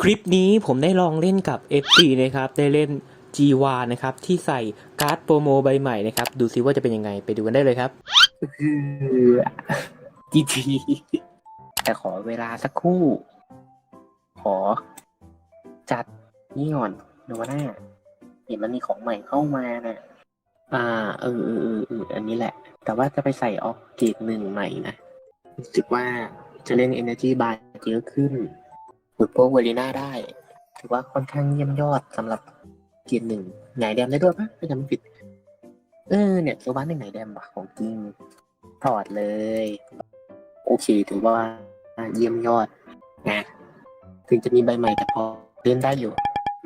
คลิปนี้ผมได้ลองเล่นกับ FC นะครับ ได้เล่น G1 นะครับ ที่ใส่การ์ดโปรโมใบใหม่นะครับ ดูซิว่าจะเป็นยังไง ไปดูกันได้เลยครับคือ GT แต่ขอเวลาสักครู่ ขอ จัดนี่ก่อนโนวาน่าเห็นมันมีของใหม่เข้ามานะอ่า เออเออเออเอออันนี้แหละ แต่ว่าจะไปใส่ออกเกรดหนึ่งใหม่นะรู้สึกว่าจะเล่น Energy Bar เยอะขึ้น ขุดโปรเวลีน่าได้ ถือว่าค่อนข้างเยี่ยมยอดสำหรับเกรดหนึ่งไหนแดมได้ด้วยปะถ้าจำไม่ผิด เออเนี่ยโซบ้านหนึ่งไหนแดมวะของจริงถอดเลย โอเค ถือว่าเยี่ยมยอดนะถึงจะมีใบใหม่แต่พอเล่นได้อยู่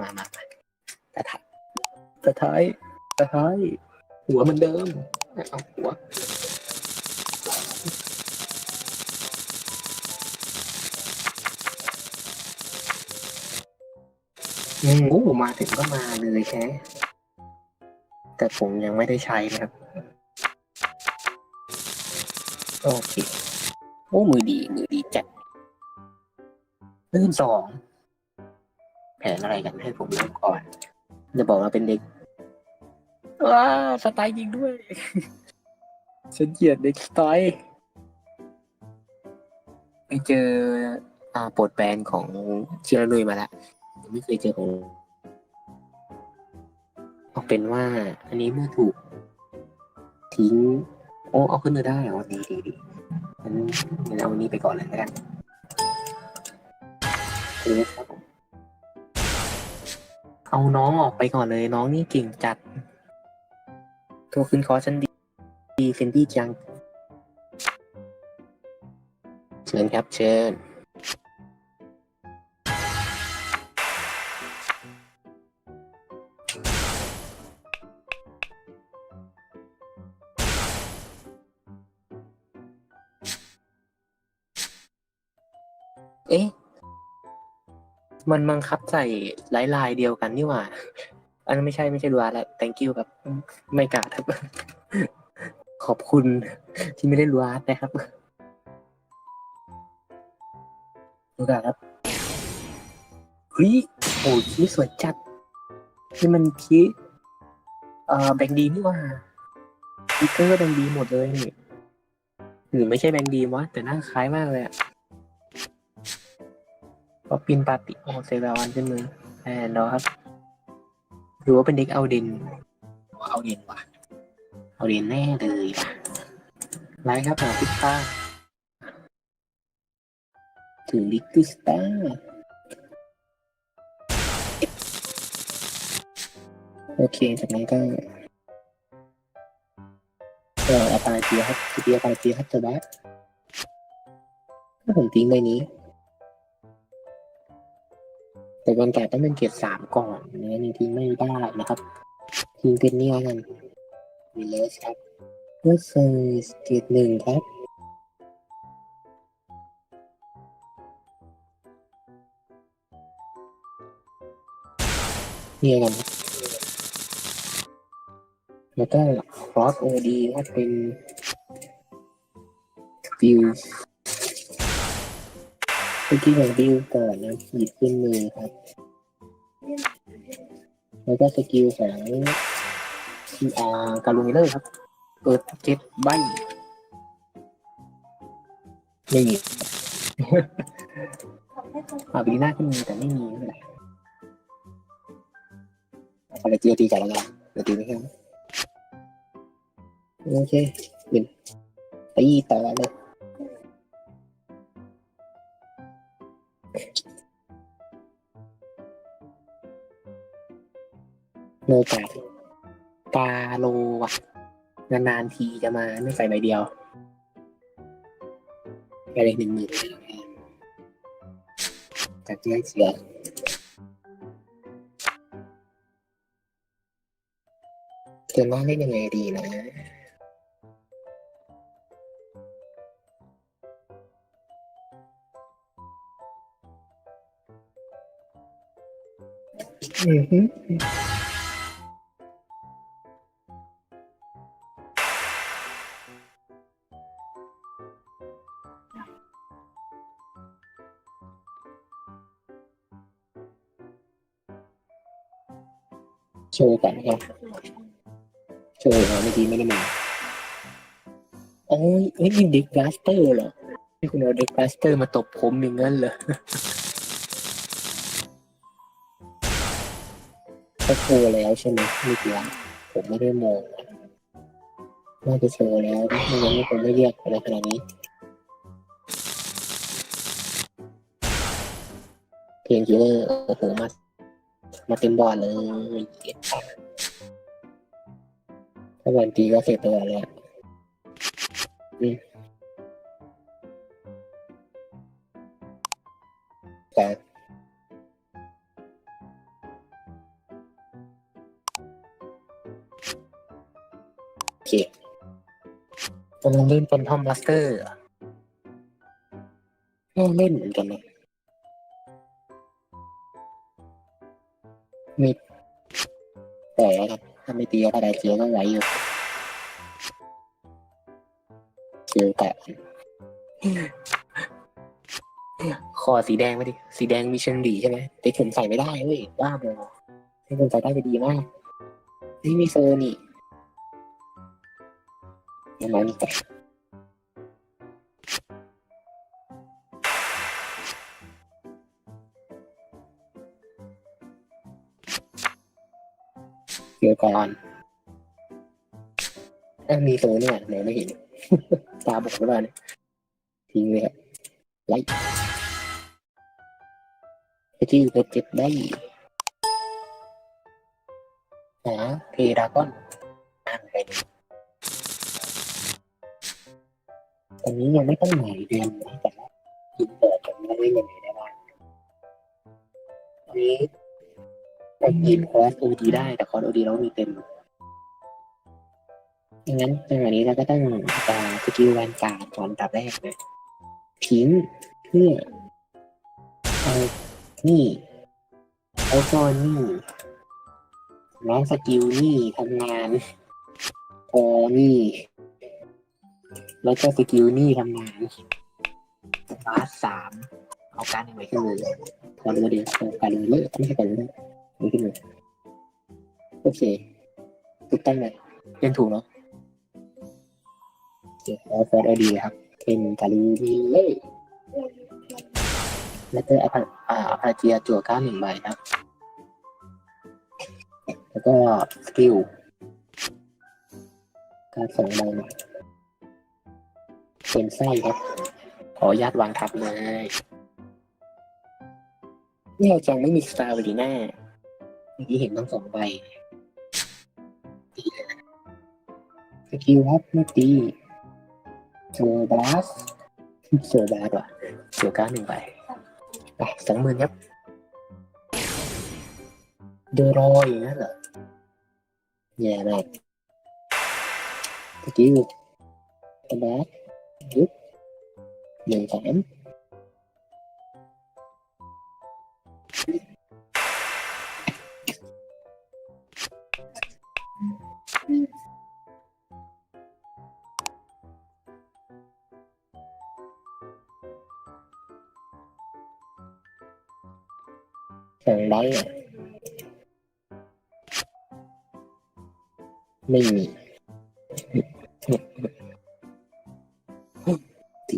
มามามาแต่ท้ายแต่ท้ายแต่ท้ายหัวเหมือนเดิมเอาหัว อืมโอ้มาถึงก็มาเลยแค่แต่ผมยังไม่ได้ใช้นะครับ โอเค โอ้ มือดี มือดีจัดเริ่มสอง แผนอะไรกันให้ผมเริ่มก่อน จะบอกว่าเป็นเด็ก ว้า สไตล์ยิงด้วย ฉันเกลียดเด็กสไตล์ไปเจออ่าปรดแบนของเชียร์นุยมาแล้ว ไม่เคยเจอของเอาเป็นว่า อันนี้เมื่อถูก ทิ้ง โอ้เอาขึ้นมาได้เหรอดีดีดีงั้นงั้นเอาอันนี้ไปก่อนเลยแล้วกันโอ้ครับผมเอาน้องออกไปก่อนเลย น้องนี่เก่งจัดโทรขึ้นคอร์สฉันดีดีเฟนดี้จัง เชิญครับ เชิญ เอ๊ะ มันบังคับใส่ลายลายเดียวกันนี่หว่า อันนั้นไม่ใช่ไม่ใช่รัวแล้ว thank you ครับ ไม่กล้าครับ ขอบคุณที่ไม่ได้รัวนะครับดูกันครับเฮ้ยโอ้ยนี่สวยจัดนี่มันคีเอ่อแบงค์ดีนี่หว่าพิกเกอร์แบงค์ดีหมดเลยนี่หรือไม่ใช่แบงค์ดีวะแต่หน้าคล้ายมากเลยอะ ก็ปินปาติโอเซราวันขึ้นมือแอนดอครับหรือว่าเป็นเด็กเอาดินเอาดินว่ะ เอาดินแน่เลยว่ะไลฟ์ครับหาพิซซ่าถึงลิกกิสตาโอเค จากนั้นก็เอออาปาเตียครับเตียปาเตียครับเจอบ้าถ้าผมทิ้งใบนี้ แต่วันแก่ต้องเป็นเกียรสามก่อนเนื้อนี่ทิ้งไม่ได้นะครับทิ้งเป็นนี่แล้วกันวิเลสครับเมื่อเซอร์เกียรหนึ่งครับนี่กันครับแล้วก็ครอสโอดีก็เป็นฟิว เมื่อกี้ของบิวก่อนนะหยิบขึ้นมือครับ แล้วก็สกิลของทีอาร์การูมิเลอร์ครับ เปิดเก็บใบไม่มีอาบีน่าก็มีแต่ไม่มีไม่เป็นไรอะไรตีตีก่อนแล้วกันเดี๋ยวตีไม่เข้าโอเคเป็นตีต่อเลย โนกาดปาโลว่ะ นานๆทีจะมาไม่ใส่ใบเดียวไปเลยหนึ่งหมื่นจากที่ให้เสียเตอนว่าเล่นยังไงดีนะ โชว์ก่อนนะครับ โชว์เหรอเมื่อกี้ไม่ได้มาโอ้ยเอ้ยนี่เด็กบลาสเตอร์เหรอที่คุณเอาเด็กบลาสเตอร์มาตบผมอย่างนั้นเหรอ โชว์แล้วใช่ไหมเมื่อกี้ผมไม่ได้มองน่าจะโชว์แล้วไม่งั้นผมไม่เรียกอะไรขนาดนี้ เพลงคิลเลอร์โอ้โหมา มาเต็มบอร์ดเลยถ้าวันตีก็เสร็จตัวแล้วอืมแต่ โอเคกำลังเล่นเป็นทอมบัสเตอร์น่าเล่นเหมือนกันนะมีแต่ครับถ้าไม่ตีก็ได้เคียวก็ไหวอยู่เคียวแต่คอสีแดงมาดิ สีแดงมีเชนดีใช่ไหมแต่ผมใส่ไม่ได้เว้ยบ้าบอให้ผมใส่ได้จะดีมาก นี่มีเซอร์นี่ ยังไงนี่แต่เกี่ยวก่อนเอ้ยมีเซอร์เนี่ยเดี๋ยวไม่เห็น ตาบอดหรือเปล่าเนี่ยทิ้งเลยครับไลท์ไปที่อยู่เจ็บได้หาเพดากอน อนนี้ยังไม่ต้องหมายเดือนนะแต่ว่ายินเปิดกันไม่ได้ยังไงได้บ้างนนี้ก็ยินคอร์สโอดีได้แต่คอร์สโอดีเรามีเต็มดังนั้นจังหวะนี้เราก็ต้องกาสกิลแวนการ์ดก่อนอันดับแรกนะทิ้งเพื่อเอานี่เอาก้อนนี่น้องสกิลนี่ทำงานพอนี่ แล้วก็สกิลนี่ทำงานบาสสามเอาการยังไงขึ้นเลยพอรู้เดียวเอาการเลยไม่ใช่การเลยนี่ขึ้นเลยโอเคถูกต้องเลยเรียนถูกเนาะโอเคแล้วฟอร์ดเอาดีครับเป็นการีเล่แล้วก็อัพอ่าอัพาเจียจั่วก้าหนึ่งใบครับ แล้วก็สกิลการส่งใบนะ เป็นไส้ครับ ขออนุญาตวางทับเลยนี่เราจังไม่มีสตาร์วดีแน่เมื่อกี้เห็นทั้งสองใบตีเลยสกิลครับไม่ตีโซบาสโซบาสว่ะเสียกาหนึ่งใบไปสองหมื่นครับเดอรอยอย่างนั้นเหรอแย่มากสกิลกระบาดยุบห นึ่งสามสอง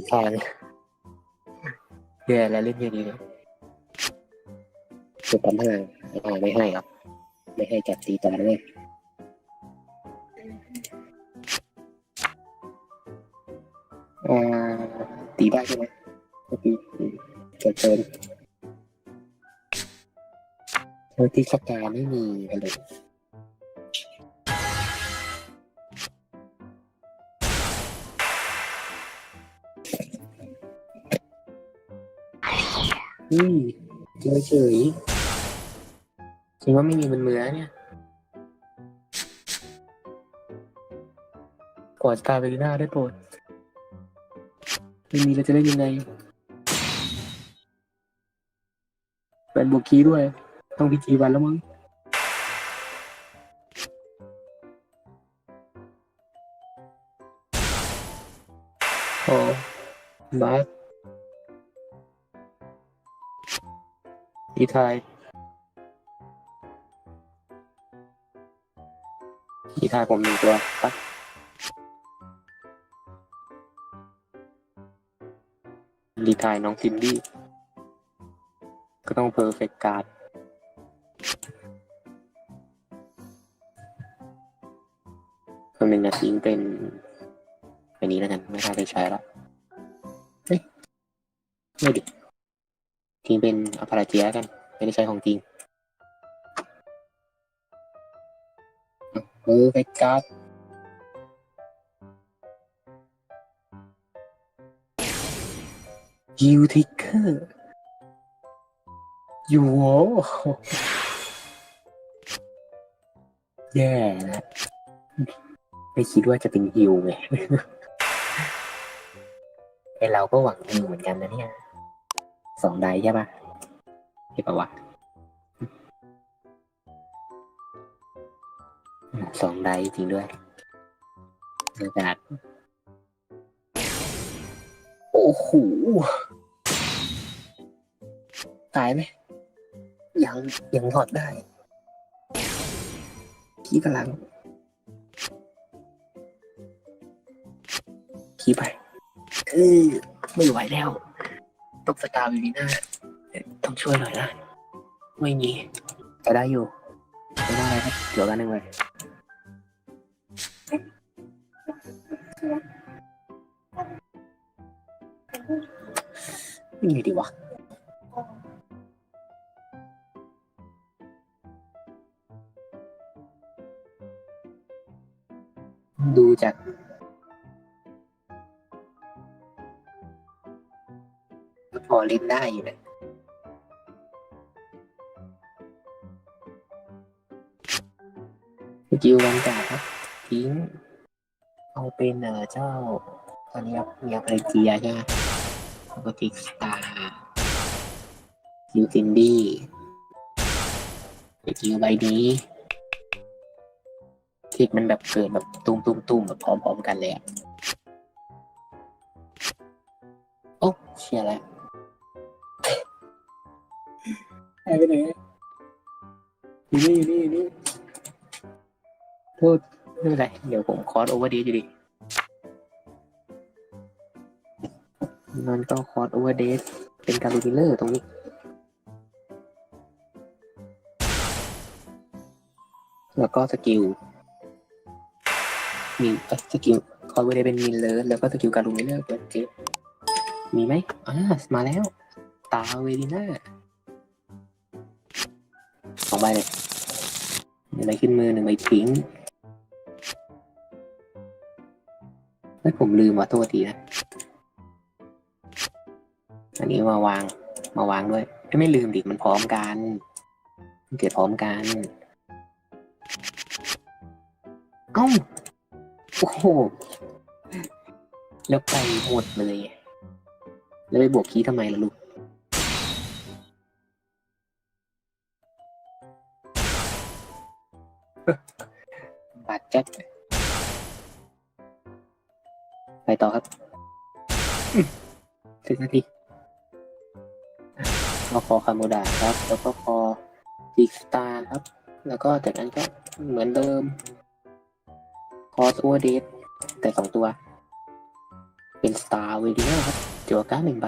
ใบอ่แย่แล้วเล่นแค่นี้นะสุดปัญหาอ่าไม่ให้ครับ ไม่ให้จับตีต่อเลยอ่าตีได้ใช่ไหมก็ตีเกิดเกินเธอที่สกาไม่มีกันเล อืมเฉยเฉยๆคิดว่าไม่มีมันเมือเนี่ยกอดสตาร์เวลิน่าได้โปรดไม่มีเราจะเล่นยังไงแฟนบวกคีด้วย ต้องพีจีวันแล้วมั้งโอ้บาส อีไทยมีท่าผมหนึ่งตัวปะรีทายน้องซินดี้ ก็ต้องเพอร์เฟกต์การ์ดคนหนึ่งนะทิ้งเป็นอันนี้แล้วกัน ไม่น่าได้ใช้ละเฮ้ย ไม่ดิ ทิ้งเป็นอพาราเจียกัน ไม่ได้ใช้ของจริงเพอร์เฟการ์ดยูทิกเกอร์ยูโวแย่นะไม่คิดว่าจะเป็นฮิวไงไอเราก็หวังฮิวเหมือนกันนะเนี่ย สองไดใช่ปะใช่ปะวะสองไดจริงด้วยโอกาสโอ้โหตายไหมยังยังถอดได้ขี้พลังขี้ไปเออไม่ไหวแล้ว ต้องสตาร์วิวีน่าเอ๊ะต้องช่วยหน่อยนะ ไม่มีแต่ได้อยู่ไม่ได้อะไรครับเหลือกันหนึ่งเลยไม่มีดีวะ ได้อยู่นะสกิลวันจ่าครับทิ้งเอาเป็นเออเจ้า ตอนนี้มีอัพเจียใช่ไหมแล้วก็ทิกสตาร์ยูซินดี้สกิลใบนี้ที่มันแบบเกิดแบบตุ้มตุ้มตุ้มแบบพร้อมๆกันเลยอะโอ้เชียร์แล้ว หายไปไหนอยู่นี่อยู่นี่อยู่นี่โทษไม่เป็นไรเดี๋ยวผมคอร์สโอเวอร์ดีอยู่ดีมันก็คอร์สโอเวอร์เดสเป็นการูบิเลอร์ตรงนี้แล้วก็สกิลมีเอ้ยสกิลคอยเวอร์เดเป็นมินเลอร์แล้วก็สกิลการูมิเลอร์เปิดเจ็บมีไหมอ่ามาแล้ว ตาเวดิน่า องใบเลยหนึ่งใบขึ้นมือหนึ่งใบทิ้งไม่ผมลืมว่าโทษทีนะ อันนี้มาวาง มาวางด้วย ไม่ไม่ลืมดิ มันพร้อมกันมันเกิดพร้อมกัน เอ้า โอ้โห แล้วไปหมดเลย แล้วไปบวกคีย์ทำไมล่ะลูก บาดเจ็บไปต่อครับอืมสิบนาทีก็คอคาโมดาครับ แล้วก็คอดิกสตาร์ครับ แล้วก็จากนั้นก็เหมือนเดิม คอสโอเวเดสแต่สองตัว เป็นสตาร์เวดีครับจั่วการ์ดหนึ่งใบ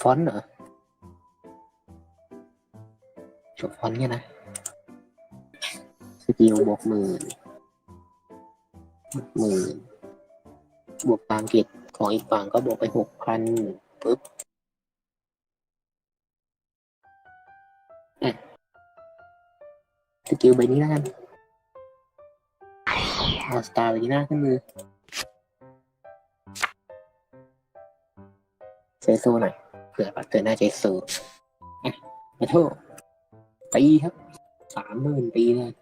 ฟอนต์เหรอจบฟอนต์เนี่ยนะ กิลบวกหมื่นหมื่นบวกตามเกตของอีกฝั่งก็บวกไปหกพันปึ๊บอะสกิลใบนี้แล้วกันเอาสตาร์ไปที่หน้าขึ้นมือเซโซหน่อยเผื่อปัดเกิดหน้าเจโซอะมาโทษปีครับสามหมื่นปีเลย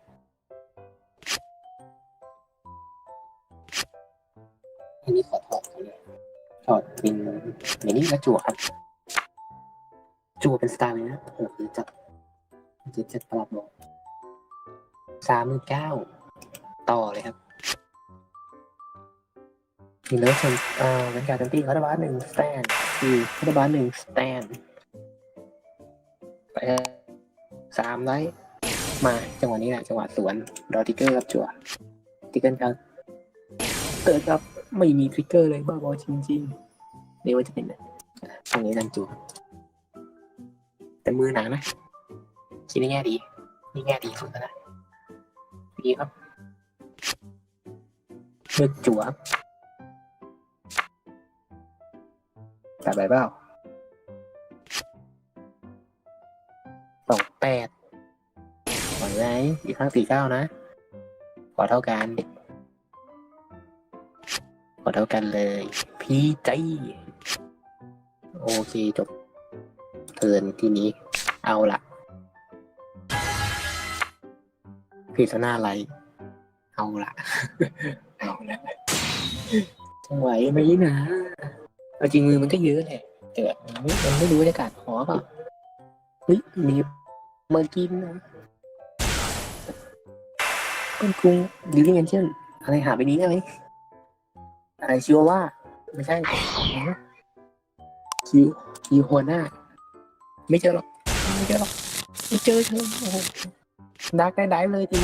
อันนี้ขอถอดกันเลยถอดเป็นอย่างนี้แล้วจั่วครับ จั่วเป็นสตาร์เลยนะโอ้โหจัดจะจะปรับลงสามหมื่นเก้าต่อเลยครับมีเลิฟชนอ่าเป็นการโจมตีคาร์บาสหนึ่งสแตนคือคาร์บาสหนึ่งสแตนไปสามไลท์มาจังหวะนี้แหละจังหวะสวน รอทิเกอร์ครับจั่วทิเกอร์ครับเกิดครับ ไม่มีทริกเกอร์เลยบ้าบอจริงๆนี่ว่าจะเป็นตรงนี้ดันจั่วแต่มือหนานะ คิดในแง่ดีนี่แง่ดีสุดแล้วนะดีครับเลือกจั่วครับจับไปเปล่าสองแปดไหวไหมอีกครั้งสี่เก้านะขอเท่ากัน ขอเท่ากันเลย พี่ใจ โอเคจบเทิร์นที่นี้ เอาละพิศนาอะไร เอาละเอาละไหวไหมนะเอาจริงมือมันก็เยอะแหละแต่มันไม่รู้บรรยากาศหอเปล่าเฮ้ยมีมากินนะเป็นกรุงดิลิเอนเช่นอะไรหาไปนี้ได้ไหม อะไรชิวาว่า ไม่ใช่คิวคิวโฮน่าไม่เจอหรอกไม่เจอหรอกไม่เจอเธอโอ้โหดักได้ได้เลยที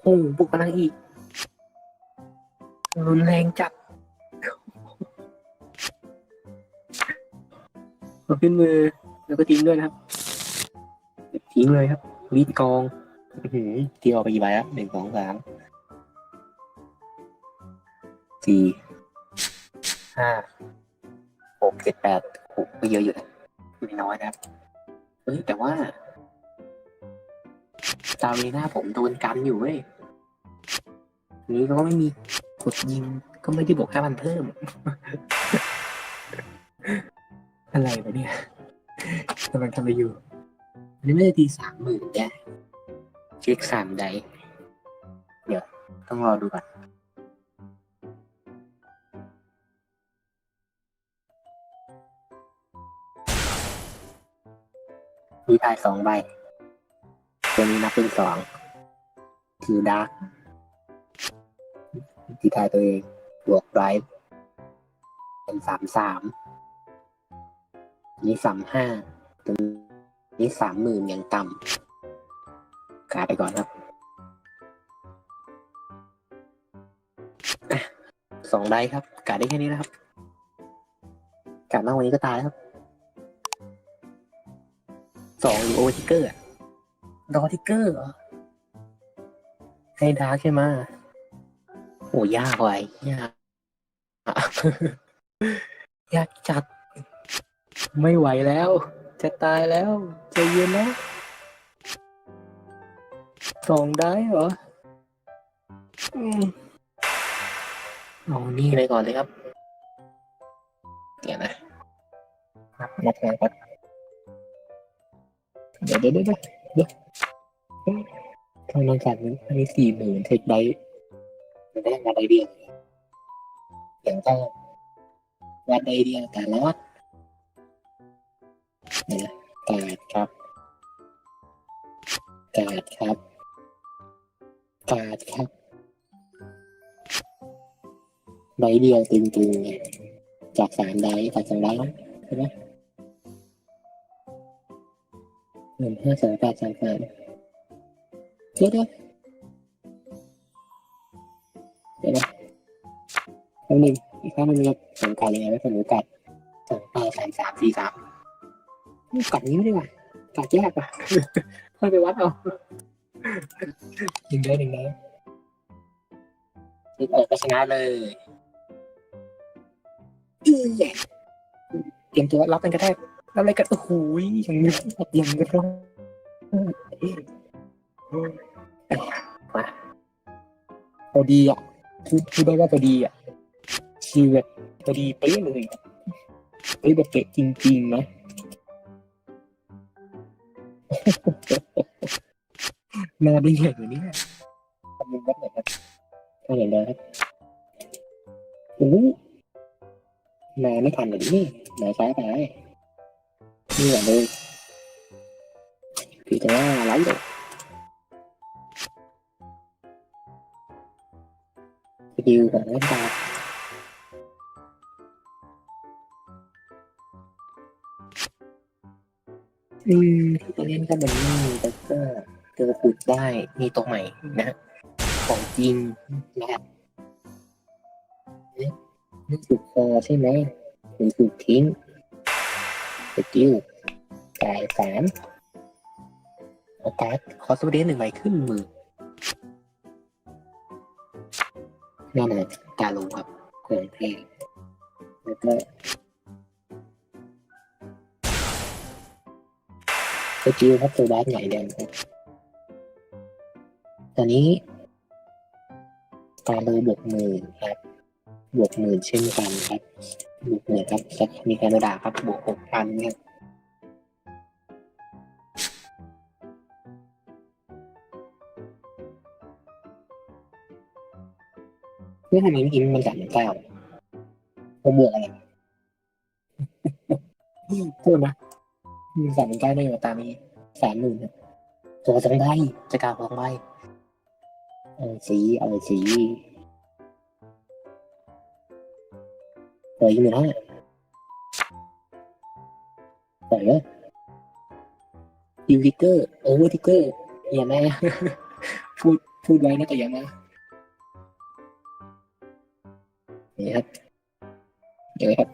โอ้บุกพลังอีก รุนแรงจัดเอาขึ้นมือแล้วก็ทิ้งด้วยนะครับ ทิ้งเลยครับรีดกอง อื้อหือตีออกไปกี่ใบแล้วหนึ่งสองสามสี่ห้าหกเจ็ดแปดหกก็เยอะอยู่นะไม่น้อยนะครับเฮ้ยแต่ว่าซาวีน่าผมโดนกันอยู่เว้ยนี้ก็ไม่มีกดยิงก็ไม่ได้บวกห้าพันเพิ่ม อะไรวะเนี่ยกำลังทำอะไรอยู่อันนี้ไม่ได้ตีสามหมื่นแก เช็คสามไดเดี๋ยว ต้องรอดูก่อนมีพายสองใบ ตัวนี้นับเป็นสองคือดาร์กทีทายตัวเอง บวกไบรท์เป็นสามสามนี่สามห้าตัวนี้สามหมื่นอย่างต่ำ กาไปก่อนครับอสองไดครับ กาได้แค่นี้นะครับ กามากกวันนี้ก็ตายครับ สองหรือโอเวอร์ทิกเกอร์อะรอทิกเกอร์เหรอให้ดาร์กใช่ไหมะโหยากไว้ยากยากจัด ไม่ไหวแล้ว จะตายแล้ว จะเย็นนะ สองได้เหรออืมเอานี่ไปก่อนเลยครับเดี๋ยวนะนับนับงานก่อนเดี๋ยวเดี๋ยวเดี๋ยวเดี๋ยวเดี๋ยวทางนอนสัตว์นี้อันนี้สี่หมื่นเทคไดมันได้มาไดเดียวอย่างต้องวัดไดเดียวแต่ละวัด ใบเดียวตึงๆไงจากสามไดจากสองได้ใช่ไหมหนึ่งห้าสองแปดสามสามเดี๋ยวเดี๋ยวเดี๋ยวนะแป๊บนึงอีกครั้งหนึ่งครับสองการยังไงไม่เป็นหนูกัดสองแปดสามสามสี่สามกัดนี้ไม่ได้ว่ะกัดแยกว่ะค่อยไปวัดเอาหนึ่งได้หนึ่งได้นึกออกก็ชนะเลย เตรียมตัวรับกันกระแทกรับอะไรกันโอ้โหยอย่างนี้อย่างนี้ร้องมาพอดีอะพูดพูดได้ว่าพอดีอะคือแบบพอดีเป๊ะเลยเป๊ะแบบเป๊ะจริงๆนะมาได้ไงวะเนี่ยทำมุมวัดหน่อยครับถ้าเห็นเลยครับโอ้ โหมาไม่ทันเลยนี่หมาช้ายไปนี่แหละเลยคือจะว่าไรเลยสกิลของเล่นตาอืมที่จะเล่นก็มันนี่แล้วก็เจอขุดได้มีตัวใหม่นะ ของจริงนะครับ เนี่ยนี่ถูกคอใช่ไหมหรือถูกทิ้งสกิลจ่ายสามโอกาสคอสเดนหนึ่งใบขึ้นมือแน่นอนกาลงครับของเพลงแล้วก็สกิลครับตัวบาสใหญ่แดงครับตอนนี้การโดบวกมื่นครับ บวกหมื่นเช่นกันครับบวกหมื่นครับสักมีการดดาครับบวกหกพันเนี่ยเมื่อทำไมเมื่อกี้มันสามเก้าผมบวกอะไรโทษนะมีสามหมื่นเก้าได้มาตามนี้สามหมื่นนะตัวสองใบจะกล่าวสองใบเอาสีเอาสี ปล่อยหมื่นห้าปล่อยเลยยูทิกเกอร์โอเวอร์ทิกเกอร์อย่ามาพูดพูดไว้นะแต่อย่ามานี่ครับเดี๋ยวครับ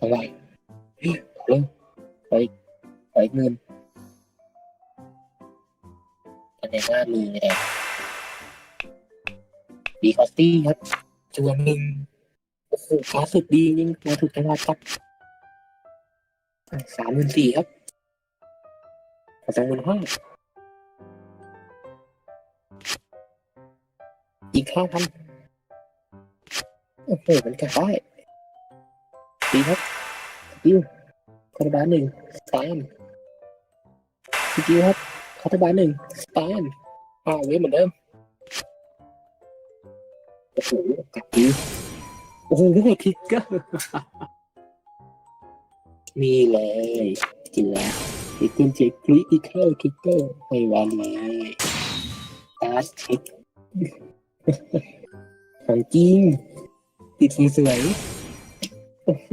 องใบลงขออีกหมื่นอันนี้ห้ามื่นแอบดีคอสตี้ครับจวนหนึ่ง โอ้โหฟ้าสุดดีจริงมาถูกจังหวะครับสามหมื่นสี่ครับสองหมื่นห้าอีกห้าพันโอ้โหมันกลับได้ดีครับดิวคาร์บานหนึ่งสแตนสกิลครับคาร์บานหนึ่งสแตนอ่าเว้ยเหมือนเดิมโอ้โหกัดดิว โอ้โหทิกเกอร์นี่เลยจริงแล้วทิกเกอร์เจ็คคริติคอลทิกเกอร์ไม่หวันเลยตาสเช็คของจริงติดสวยๆโอ้โห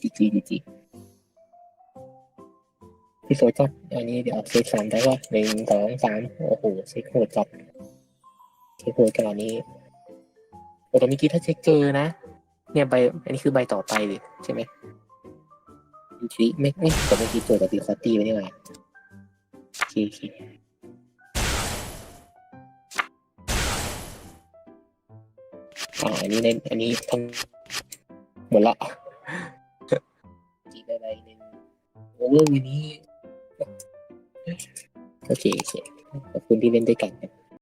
จีจีจีจีพี่โซจัดอันนี้เดี๋ยวเช็คสามได้ว่าหนึ่งสองสามโอ้โหเช็คโหดจัดเช็คโหดขนาดนี้โอ้ แต่เมื่อกี้ถ้าเช็คเจอนะ เนี่ยใบ อันนี้คือใบต่อไปเลยใช่ไหมจีไม่ไม่แต่เมื่อกี้ตัวกับตีคอตตี้ไว้นี่หว่าโอเคโอเคอ่าอันนี้ในอันนี้ทั้งหมดละจีไปใบหนึ่งโอเวอร์วันนี้โอเคโอเคขอบคุณที่เล่นด้วยกันครับ